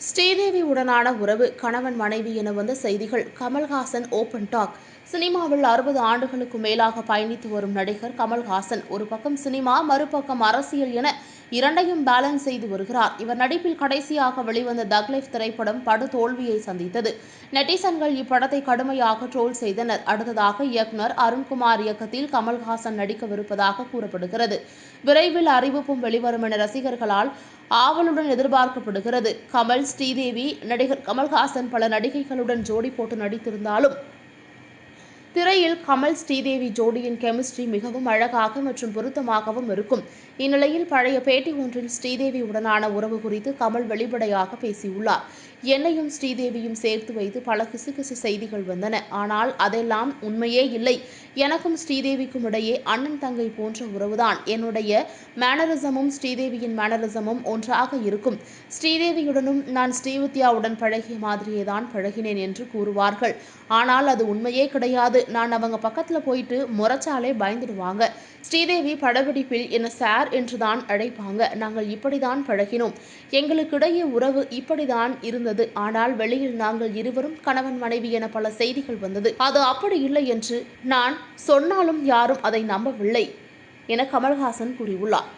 ஸ்ரீதேவி உடனான உறவு கணவன் மனைவி என வந்த செய்திகள் கமல்ஹாசன் ஓபன் டாக் சினிமாவில் அறுபது ஆண்டுகளுக்கு மேலாக பயணித்து வரும் நடிகர் கமல்ஹாசன் ஒரு பக்கம் சினிமா மறுபக்கம் அரசியல் என இரண்டையும் பேலன்ஸ் செய்து வருகிறார். இவர் நடிப்பில் கடைசியாக வெளிவந்த தக்லைஃப் திரைப்படம் படு தோல்வியை சந்தித்தது. நெட்டிசன்கள் இப்படத்தை கடுமையாக ட்ரோல் செய்தனர். அடுத்ததாக இயக்குனர் அருண்குமார் இயக்கத்தில் கமல்ஹாசன் நடிக்கவிருப்பதாக கூறப்படுகிறது. விரைவில் அறிவிப்பும் வெளிவரும் என ரசிகர்களால் ஆவலுடன் எதிர்பார்க்கப்படுகிறது. கமல் ஸ்ரீதேவி நடிகர் கமல்ஹாசன் பல நடிகைகளுடன் ஜோடி போட்டு நடித்திருந்தாலும் இந்நிலையில் கமல் ஸ்ரீதேவி ஜோடியின் கெமிஸ்ட்ரி மிகவும் அழகாக மற்றும் பொருத்தமாகவும் இருக்கும். இந்நிலையில் பழைய பேட்டி ஒன்றில் ஸ்ரீதேவி உடனான உறவு குறித்து கமல் வெளிப்படையாக பேசியுள்ளார். என்னையும் ஸ்ரீதேவியும் சேர்த்து வைத்து பல கிசுகிசு செய்திகள் வந்தன. ஆனால் அதெல்லாம் உண்மையே இல்லை. எனக்கும் ஸ்ரீதேவிக்கும் இடையே அண்ணன் தங்கை போன்ற உறவுதான். என்னுடைய மேனரிசமும் ஸ்ரீதேவியின் மேனரிசமும் ஒன்றாக இருக்கும். ஸ்ரீதேவியுடனும் நான் ஸ்ரீவித்யாவுடன் பழகிய மாதிரியே தான் பழகினேன் என்று கூறுவார்கள். ஆனால் அது உண்மையே கிடையாது. நான் அவங்க பக்கத்தில் போயிட்டு முறைச்சாலே பயந்துடுவாங்க. ஸ்ரீதேவி படப்பிடிப்பில் என்ன சார் என்று தான் அழைப்பாங்க. நாங்கள் இப்படிதான் பழகினோம். எங்களுக்கிடையே உறவு இப்படிதான் இருந்தது. ஆனால் வெளியில் நாங்கள் இருவரும் கணவன் மனைவி என பல செய்திகள் வந்தது. அது அப்படி இல்லை என்று நான் சொன்னாலும் யாரும் அதை நம்பவில்லை என கமல்ஹாசன் கூறியுள்ளார்.